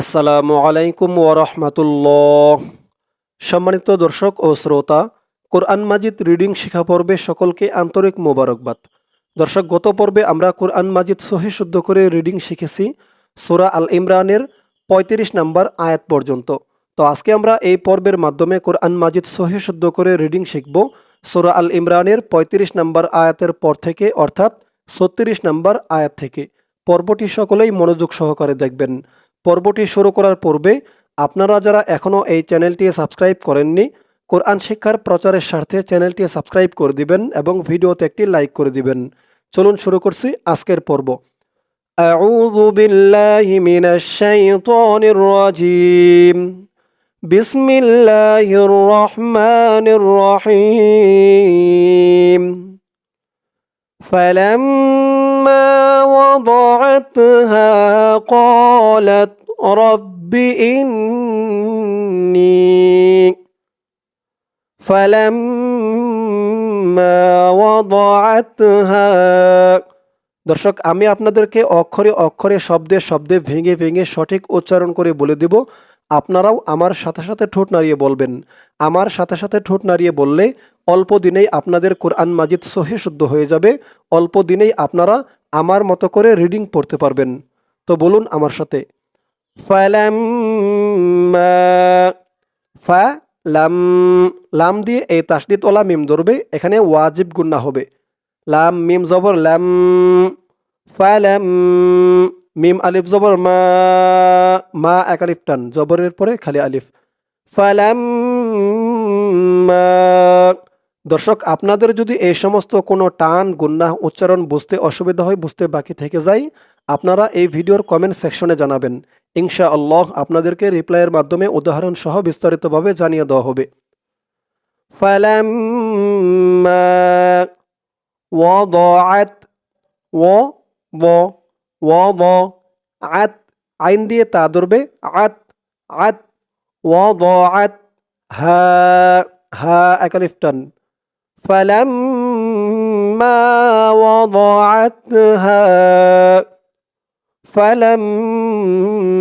আসসালামু আলাইকুম ওরহমাতুল্লাহ সম্মানিত দর্শক ও শ্রোতা, কোরআন মাজিদ রিডিং শিখা পর্বে সকলকে আন্তরিক মোবারকবাদ। দর্শক, গত পর্বে আমরা কোরআন মাজিদ সহি শুদ্ধ করে রিডিং শিখেছি সোরা আল ইমরানের পঁয়ত্রিশ নাম্বার আয়াত পর্যন্ত। তো আজকে আমরা এই পর্বের মাধ্যমে কোরআন মাজিদ সহি শুদ্ধ করে রিডিং শিখব সোরা আল ইমরানের পঁয়ত্রিশ নাম্বার আয়াতের পর থেকে, অর্থাৎ ছত্রিশ নাম্বার আয়াত থেকে। পর্বটি সকলেই মনোযোগ সহকারে দেখবেন। পর্বটি শুরু করার পূর্বে আপনারা যারা এখনও এই চ্যানেলটি সাবস্ক্রাইব করেননি কোরআন শিক্ষার প্রচারের স্বার্থে চ্যানেলটি সাবস্ক্রাইব করে দিবেন এবং ভিডিওতে একটি লাইক করে দিবেন চলুন শুরু করছি আজকের পর্ব أعوذ بالله من الشيطان الرجيم بسم الله الرحمن الرحيم فلما وضعتها قالت رب إني فلما وضعتها দর্শক আমি আপনাদেরকে অক্ষরে অক্ষরে শব্দে শব্দে ভেঙে ভেঙে সঠিক উচ্চারণ করে বলে দেব আপনারাও আমার সাথে সাথে ঠোঁট নাড়িয়ে বলবেন আমার সাথে সাথে ঠোঁট নাড়িয়ে বললে অল্প দিনেই আপনাদের কোরআন মাজিদ সহি শুদ্ধ হয়ে যাবে অল্প দিনেই আপনারা আমার মতো করে রিডিং পড়তে পারবেন তো বলুন আমার সাথে লাম লাম দিয়ে এই তাসদিদ ওলা মিম ধরবে, এখানে ওয়াজিব গুন্না হবে। লাম, মিম জবর লাম, ফালাম, মিম আলিফ জবর মা মা এক আলিফ টান, জবরের পরে খালি আলিফ। ফালাম দর্শক, আপনাদের যদি এই সমস্ত কোনো টান গুন্না উচ্চারণ বুঝতে অসুবিধা হয়, বুঝতে বাকি থেকে যায় আপনারা এই ভিডিওর কমেন্ট সেকশনে জানাবেন ইনশা আল্লাহ আপনাদেরকে রিপ্লাইয়ের মাধ্যমে উদাহরণ সহ বিস্তারিতভাবে জানিয়ে দেওয়া হবে ফালাম্মা ওয়াদাআত ওয়া ওয়া ওয়াদাআত আইন দিয়ে তা ধরবে আত আত ওয়াদাআত হা হা একালিফ টান فلما وضعتها فلما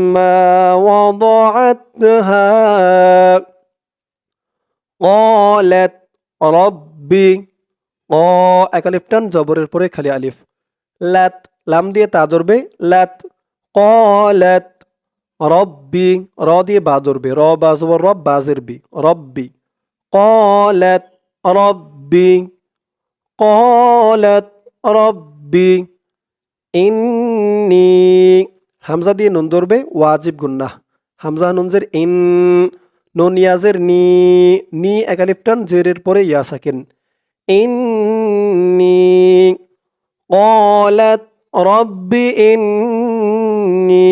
وضعتها قالت ربي ক একালিফ টান জবরের পরে খালি আলিফ লাত লাম দিয়ে তা ধরবে লাত কলাত রব্বি র দিয়ে বা ধরবে র বা জবর রব বাজের বি রব্বি কলাত রব্বি কলাত রব্বি ইন্নি হামজা দিয়ে নুন ধরবে ওয়াজিব গুন্না হামজা নুনজের ইন নুন ইয়াজের নি নি একালিফটান জেরের পরে ইয়া সাকিন ইন্নি قالت رب إني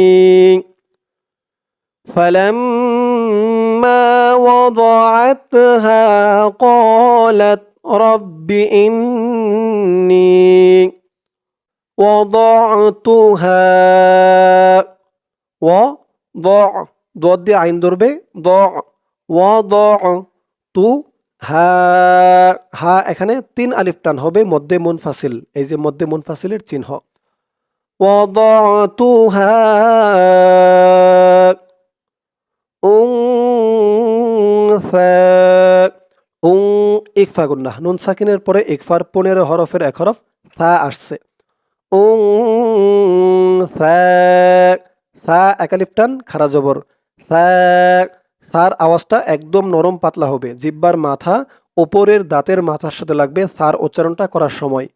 فلما وضعتها قالت رب إني وضعتها وضع ضد দিয়ে আইন ধরবে ضع وضعت হা হা এখানে তিন আলিফ টান হবে মধ্যে মুনফাসিল এই যে মধ্যে মুনফাসিলের চিহ্ন وضعتها أنثى উং ইকফা গুন্না নুন সাকিনের পরে ইকফার পনেরো হরফের এক হরফ সা আসছে উং সা একালিফ টান খারা জবর সা সার আওয়াজটা একদম নরম পাতলা হবে জিব্বার মাথা ওপরের দাঁতের মাথার সাথে লাগবে সার উচ্চারণটা করার সময়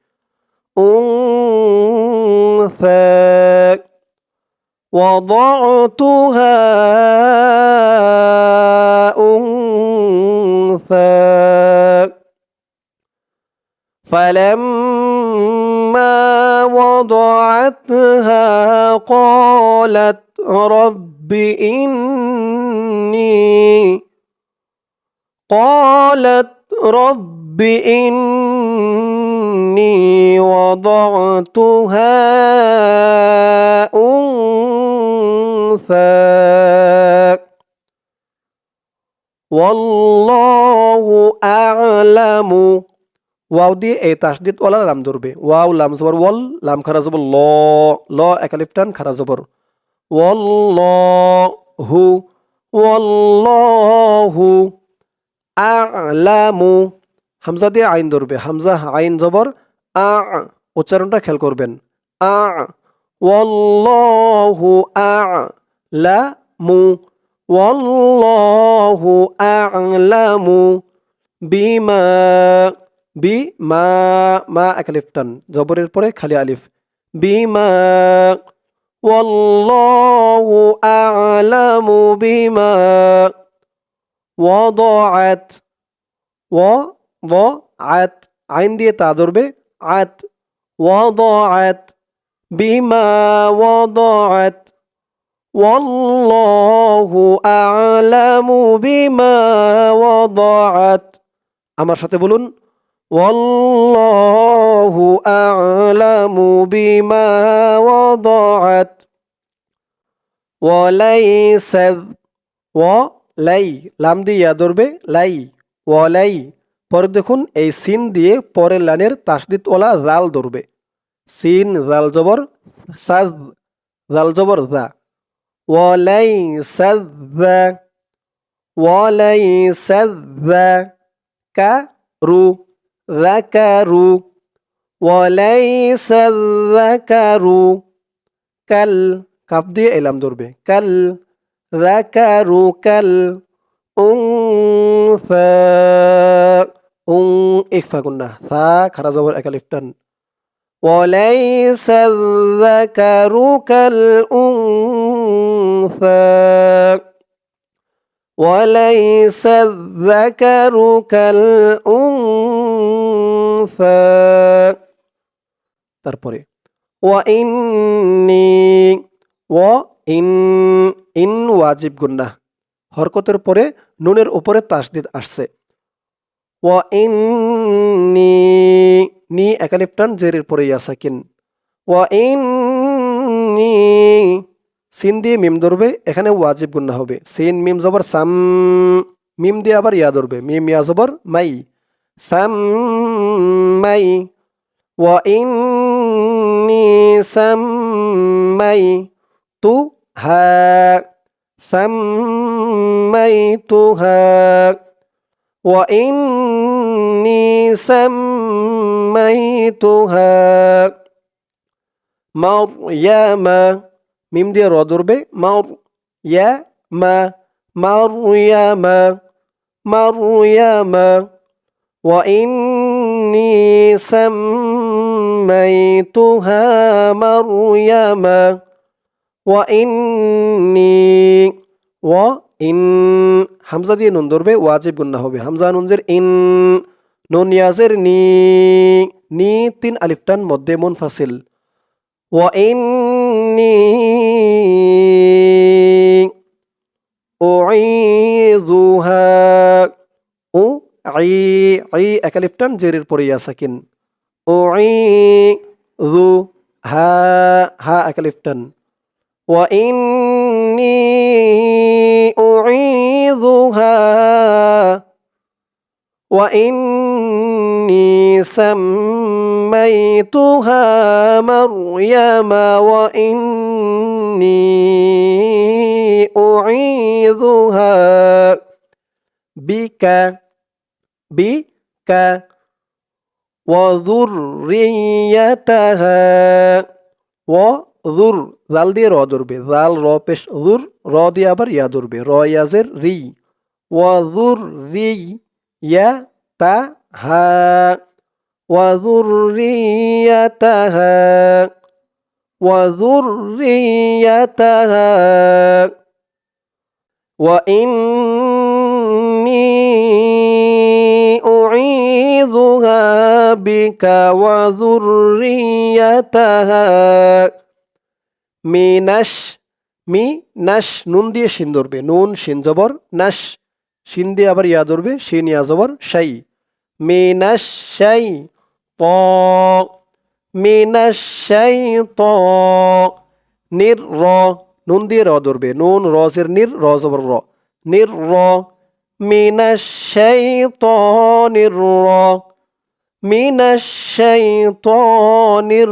وضعتها أنثى فلما وضعتها قالت رب إني قالت رب إني وضعتها أنثى. والله أعلم ওয়াও দিয়ে এই তাসদিদ ওয়ালা লাম ধরবে। ওয়াও, লাম, জবর, ওয়াল, লাম, খারা, জবর, ল ল একালিফটান খারা, জবর। ল হু ওয়াল্লাহু আলামু। হামজা দিয়ে আইন ধরবে। হামজা, আইন, জবর, আ, উচ্চারণটা খেয়াল করবেন। আ, ওয়াল্লাহু আলামু। ওয়াল্লাহু আলামু বিমা বিমা মা এক আলিফ টান জবরের পরে খালি আলিফ বিমা والله أعلم بما وضعت وضعت আইন দিয়ে তা ধরবে আত وضعت بما وضعت والله أعلم بما وضعت আমার সাথে বলুন والله أعلم بما وضعت وليس ওয়ালাই লাম দিয়ে ইয়া ধরবে লাই ওয়ালাই পরে দেখুন এই সিন দিয়ে পরের লাইনের তাসদিদ ওলা জাল ধরবে সিন জাল জবর সাজ জাল জবর জা ওয়ালাই সাজা ওয়ালাই সাজা কা রু ذكروا وليس الذكر كال كفدي إلام دربي كال ذكر كال أنثى أن إكفا قلنا. ثا خرج أول أكلف تن وليس الذكر كالأنثى. وليس الذكر كالأنثى. তারপরে ওয়াইন্নি ও ইন ইন ওয়াজিব গুন্না হরকতের পরে নুনের উপরে তাসদিদ আসছে। ওয়াইন্নি নি একালিফটান জেরের পরে ইয়াসাকিন। ওয়াইন্নি সিন দিয়ে মিম ধরবে এখানে ওয়াজিব গুন্না হবে। সিন, মিম, জবর, সাম মিম দিয়ে আবার ইয়া ধরবে। মিম, ইয়া, জবর, মাই সাম মাই ওয়া ইন্নি সাম মাই তু হা সাম মাই তু হা ওয়া ইন্নি সাম وإني سميتها مريم وإني وإن হামজা দিয়ে নুন ধরবে ওয়াজিব গুন্না হবে হামজা নুনজের ইন নুন ইয়াজের নি নি তিন আলিফটান মধ্যে মুনফাসিল وإني أعيذها ও আই আই একালিফটান জেরের পরে ইয়া সাকিন। ও আই রু হা হা একালিফটান ওয়া ইন্নি উঈযুহা ওয়া ইন্নি সাম্মাইতুহা মারইয়ামা। ওয়া ইন্নি উঈযুহা বিকা بك وذريتها وذر ذال دي رو دربي ذال رو پش ذر رو دي ابر يا دربي رو يزر ري وذريتها وذريتها وذريتها وإن أعيذها بك وذريتها মিনাশ মি নাশ নুন দিয়ে শিন ধরবে নুন শিন জবর নাশ শিন দিয়ে আবার ইয়া ধরবে শিন ইয়া জবর শাই মিনাশ শাই ত মিনাশ শাই ত নির র নুন দিয়ে র ধরবে নুন রজের নির র জবর র নির র মিনাশ শাই ত নির র ত নির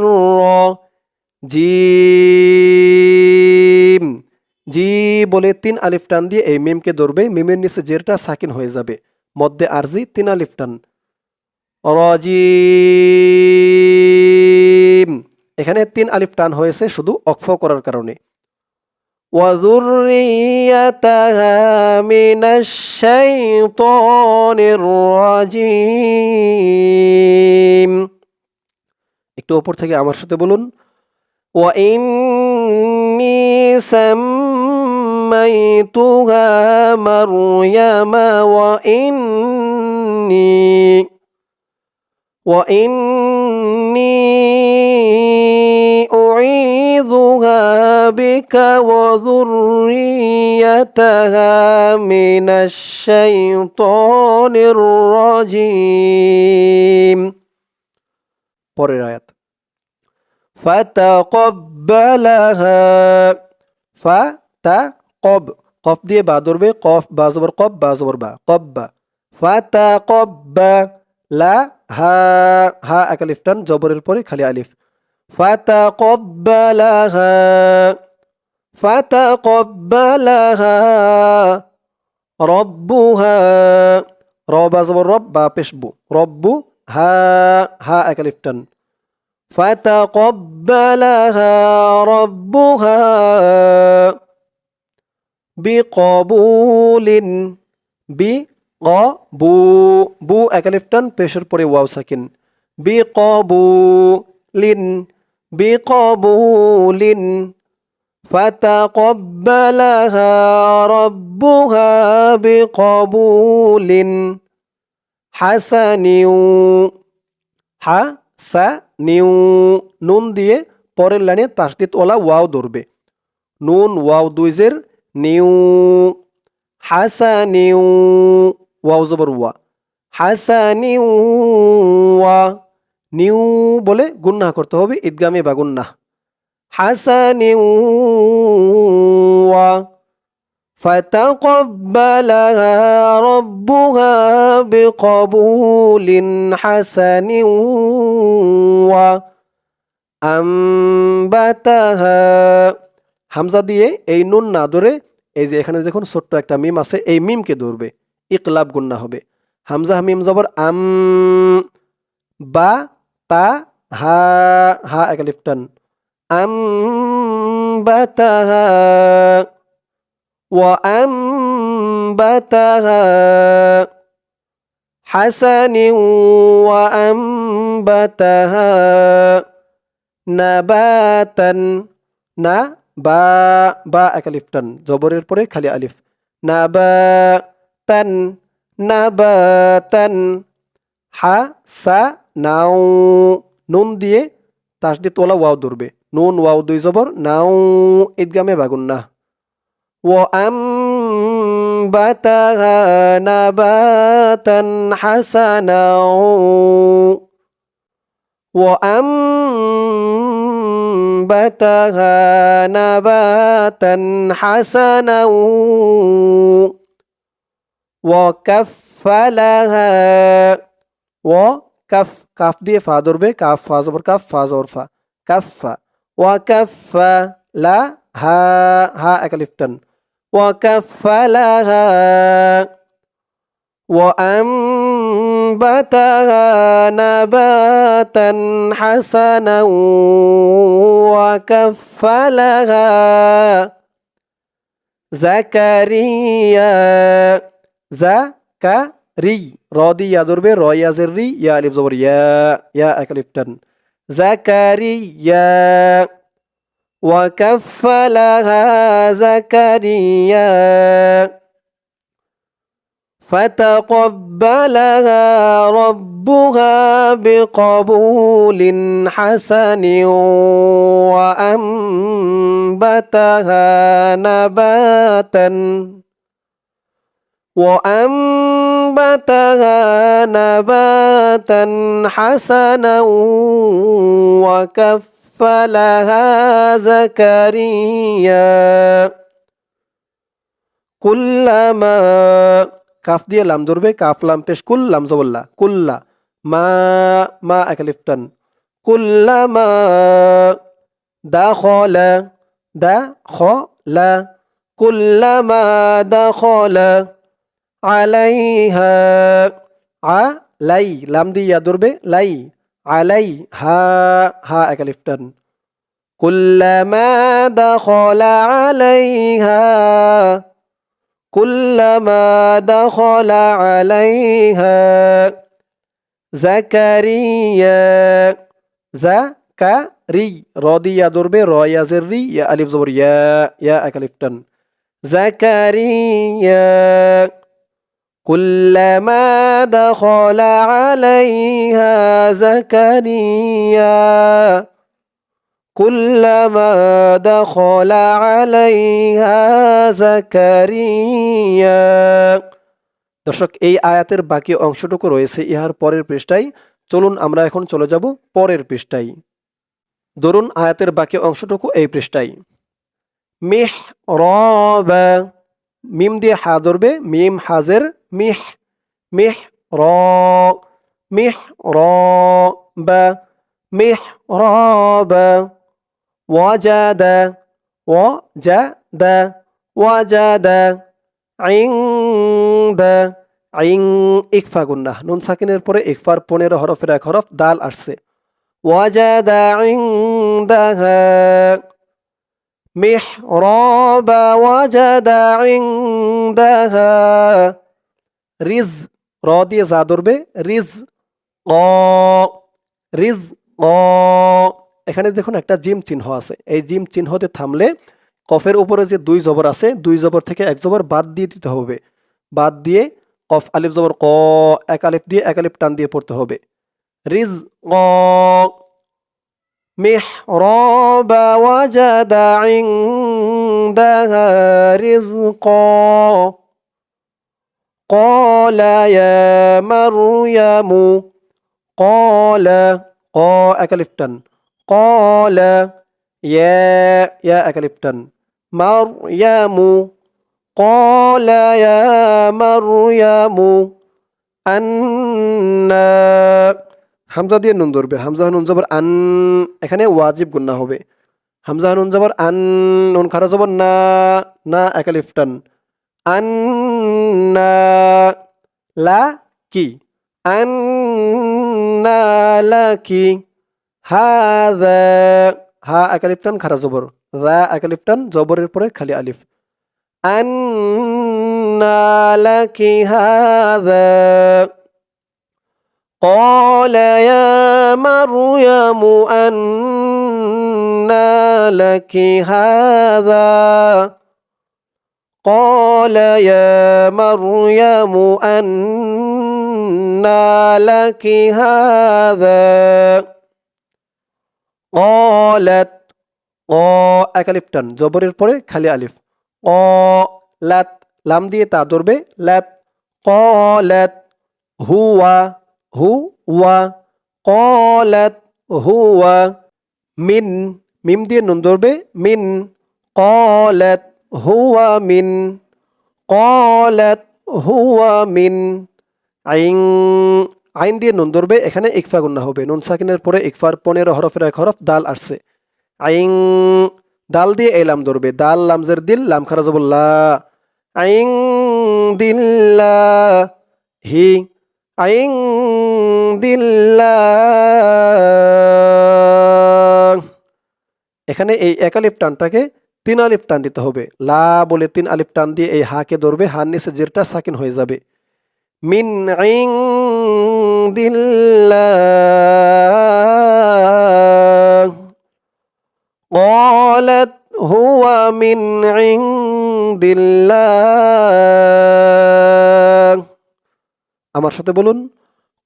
জিম জি বলে তিন আলিফ টান দিয়ে এই মিমকে ধরবে। মিমের নিচে জেরটা সাকিন হয়ে যাবে। মধ্যে আরজি, তিন আলিফ টান। রজিম। এখানে তিন আলিফ টান হয়েছে শুধু অক্ষ করার কারণে। وذريتها من الشيطان الرجيم একটু ওপর থেকে আমার সাথে বলুন وإني سميتها مريم وإني وإني أعيذها بك وذريتها من الشيطان الرجيم পরের আয়াত ফাতাকব্বালাহা ফাতাকব কফ দিয়ে বা ধরবে কফ বা জবর কব বা জবর বা কব্বা ফাতাকব্বা লা হা হা এক আলিফ টান জবরের পরে খালি আলিফ ফাতাকব্বালাহা ফাতাকব্বালাহা রব্বুহা র বা জবর রব বা পেশবু রব্বু হা হা এক আলিফ টান فتقبلها ربها بقبول بقبو بو একালিফটান পেশের পরে ওয়াও সাকিন بقبول بقبول فتقبلها ربها بقبول حسن حسن নিউ নুন দিয়ে পরের লাইনে তাসদিত ওলা ওয়াও ধরবে নুন ওয়াও দুইজের নিউ হাসা নিউ ওয়াও জবর ওয়া হাসা নিউ ওয়া নিউ বলে গুন্না করতে হবে ঈদগামে বা গুন্না হাসা নিউ ওয়া فتقبلها ربها بقبول حسن وأنبتها হামজা দিয়ে এই নুন না ধরে এই যে এখানে দেখুন ছোট্ট একটা মিম আছে এই মিমকে ধরবে ইকলাব গুন্না হবে হামজা মিম জবর আম বা তা হা হা একালিফটান আম বাতাহা وأنبتها حسن وأنبتها نباتا না বা বা এক আলিফ টান জবরের পরে খালি আলিফ নাবাতান নাবাতান হা সা নাও নুন দিয়ে তাসদি তোলা ওয়াও ধরবে নুন ওয়াও দুই জবর নাও ঈদগামে বাগুন না وأنبتها نباتا حسنا وأنبتها نباتا حسنا وكفلها وكف কাফ দিয়ে ফা ধরবে কাফ ফা জবর কাফ ফা জবর ফা কাফা ওয়াকাফা লা হা হা একালিফটান وكفلها وأنبتها نباتا حسنا وكفلها زكريا زكري راضي يا دربي رايا زري يا ألف زبر يا يا أكلفتن زكريا. وكفلها زكريا. فتقبلها ربها بقبول حسن وأنبتها نباتا. وأنبتها نباتا حسنا وكف فلها زكريا কুল্লামা কাফ দিয়ে লাম ধরবে কাফ লাম পেশ কুল্লাম জবল্লা কুল্লা মা মা একালিফটান কুল্লামা দা খলা দা খলা কুল্লামা দাখলা আলাইহা আলাই লাম দিয়ে ইয়া ধরবে লাই আলাই হা হা একালিফ টান কুল্লামা দাখলা আলাইহা কুল্লামা দাখলা আলাইহা জাকারিয়া জাকারি র দিয়ে ইয়া ধরবে র ইয়াজের রি ইয়া আলিফ জবর ইয়া ইয়া একালিফ টান জাকারিয়া كلما دخل عليها زكريا كلما دخل عليها زكريا দর্শক এই আয়াতের বাকি অংশটুকু রয়েছে ইহার পরের পৃষ্ঠায় চলুন আমরা এখন চলে যাব পরের পৃষ্ঠায় ধরুন আয়াতের বাকি অংশটুকু এই পৃষ্ঠায় মিহ রব মিম দিয়ে হা ধরবে মিম হাজের মিহ মিহ র মিহ র বা মিহ র বা ওয়াজাদ ওয়াজাদ ওয়াজাদ عند আইং ইকফা গুন্না নুন সাকিনের পরে ইকফার পনেরো হরফের এক হরফ দাল আসছে ওয়াজাদা ইংদাহা محراب وجد عندها রিজ র দিয়ে যা ধরবে রিজ ক রিজ ক এখানে দেখুন একটা জিম চিহ্ন আছে এই জিম চিহ্নতে থামলে কফের উপরে যে দুই জবর আছে দুই জবর থেকে এক জবর বাদ দিয়ে দিতে হবে বাদ দিয়ে কফ আলিফ জবর ক এক আলিফ দিয়ে এক আলিফ টান দিয়ে পড়তে হবে রিজ ক محراب وجد عندها رزقا قال يا مريم قال قا أكلفتن قال يا يا أكلفتن مريم قال يا مريم أنا হামজা দিয়ে নুন ধরবে হামজা নুন জবর আন এখানে ওয়াজিব গুন্না হবে হামজা নুন জবর আন নুন খারা জবর না না একালিফটান আন না লা কি আন না লা কি হাদা হা একালিফটান খারা জবর রা একালিফটান জবরের পরে খালি আলিফ আন না লা কি হাদা قال يا مريم أنى لك هذا قال يا مريم أنى لك هذا قالت ক একালিফটান জবরের পরে খালি আলিফ ক লাত লাম দিয়ে তা ধরবে লাত ক লাত হুয়া হুয়া কলাত হুয়া মিন মিম দিয়ে নুন ধরবে মিন কলাত হুয়া মিন কলাত হুয়া মিন আইং আইন দিয়ে নুন ধরবে, এখানে ইকফা গুন্না হবে। নুন সাকিনের পরে ইকফার পনেরো হরফের এক হরফ, দাল আসছে। আইং দাল দিয়ে এলাম ধরবে। দাল, লামজের দিল, লাম খারা জবল্লা আইং দিল্লা হি। আইং দিল্লা এখানে এই এক আলিফ টানটাকে তিন আলিফ টান দিতে হবে লা বলে তিন আলিফ টান দিয়ে এই হাকে ধরবে হার নিচে জেরটা সাকিন হয়ে যাবে মিন আইং দিল্লাহ قالت هو من عند الله আমার সাথে বলুন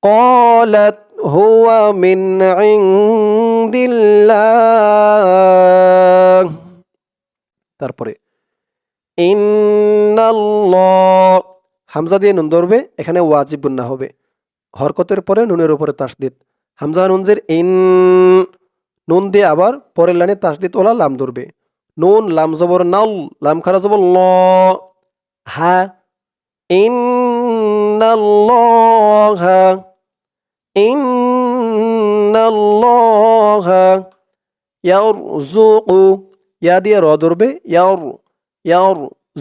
قالت هو من عند الله তারপরে হামজা দিয়ে নুন ধরবে, এখানে ওয়াজিব গুন্না হবে। হরকতের পরে নুনের উপরে তাসদিদ। হামজা নুনজের ইন, নুন দিয়ে আবার পরের লাইনে তাসদিদ ওলা লাম ধরবে। নুন, লাম জবর নাউল লাম খারা জবর ল। হা, ইন্নাল্লাহা ইন্নাল্লাহা ইয়ারযুকু ইয়া দিয়ে র ধরবে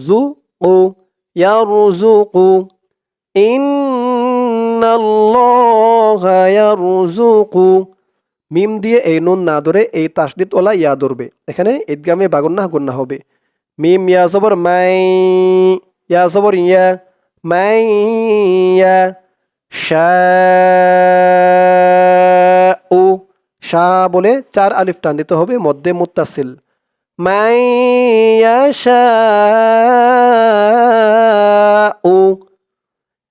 জু ও ইন্নাল্লাহা ইয়ারুজুকু মিম দিয়ে এই নুন না ধরে এই তাসদিদ ওলা ইয়া ধরবে এখানে ঈদগামে বাগুন্না গুন্না হবে। মিম ইয়া জবর মাই ইয়া জবর ইয়া মাই ইয়া শা বলে চার আলিফ টান দিতে হবে মধ্যে মুত্তাসিল। من يشاء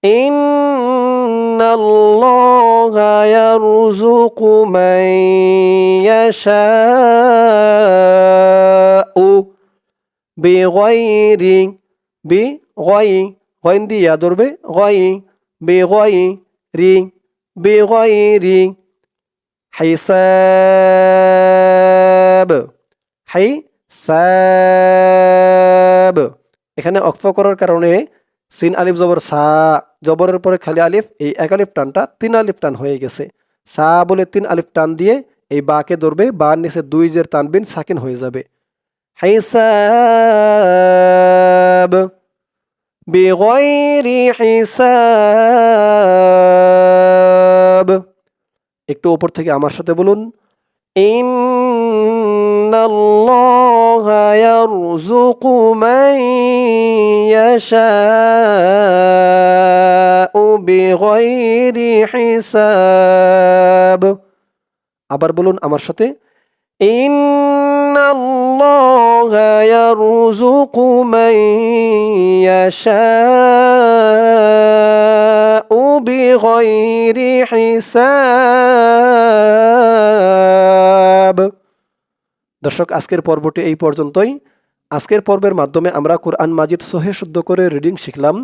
إن الله يرزق من يشاء بغير بغي غين دي يا دربي غي بغير بغير حساب حي সাব। এখানে অক্ফ করার কারণে সিন আলিফ জবর সা, জবরের পরে খালি আলিফ, এই এক আলিফ টানটা তিন আলিফ টান হয়ে গেছে। সা বলে তিন আলিফ টান দিয়ে এই বাকে ধরবে বা নিচে দুই জের তানবিন সাকিন হয়ে যাবে। হাইসাব। বেগরি হিসাব। একটু ওপর থেকে আমার সাথে বলুন। ইন إن الله يرزق من يشاء بغير حساب আবার বলুন আমার সাথে إن الله يرزق من يشاء بغير حساب দর্শক, আজকের পর্বটি এই পর্যন্তই। আজকের পর্বের মাধ্যমে আমরা কোরআন মাজিদ সোহে শুদ্ধ করে রিডিং শিখলাম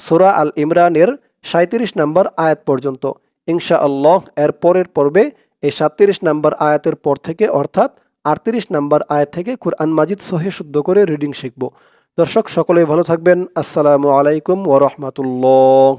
সোরা আল ইমরানের সাঁত্রিশ নম্বর আয়াত পর্যন্ত। ইনশা আল্লাহ এর পরের পর্বে এই সাতত্রিশ নম্বর আয়াতের পর থেকে, অর্থাৎ আটত্রিশ নম্বর আয়াত থেকে কোরআন মাজিদ সোহে শুদ্ধ করে রিডিং শিখব। দর্শক, সকলেই ভালো থাকবেন। আসসালামু আলাইকুম ওরহমতুল্লাহ